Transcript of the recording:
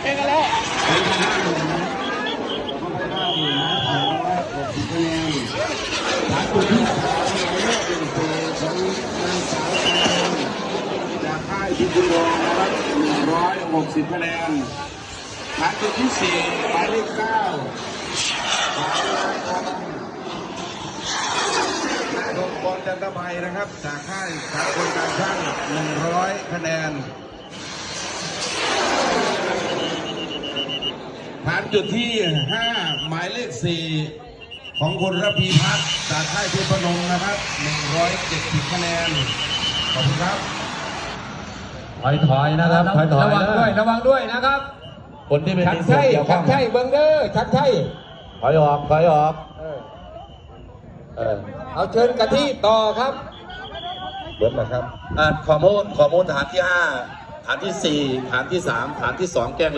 เพลงกันแล้วจากค่ายพิบูลโรนะครับหนึ่งร้อยหกสิบคะแนนฐานจุดที่สี่หมายเลขเก้าลงบอลจันทภัยนะครับ จากค่ายสากลการช่างหนึ่งร้อยคะแนนฐาน จุดที่ห้าหมายเลขสี่ของคุณระพีพัฒน์จากค่ายเทพนมนะครับหนึ่งร้อยเจ็ดสิบคะแนน ขอบคุณครับ ถอยถอยนะครับถอยถอยระวังด้วยระวังด้วยนะครับคนที่ไม่ชัดมีส่วนชัยเกี่ยวข้ชัอดงชัยเบิ้งเด้อชัดชัยถอยออกถอยออกเออเอาเชิญกะทิต่อครับ เบิร์ดนะครับ อ่าข้อมูลข้อมูลฐานที่ห้าฐานที่สี่ฐานที่สามฐานที่สองแกล้ง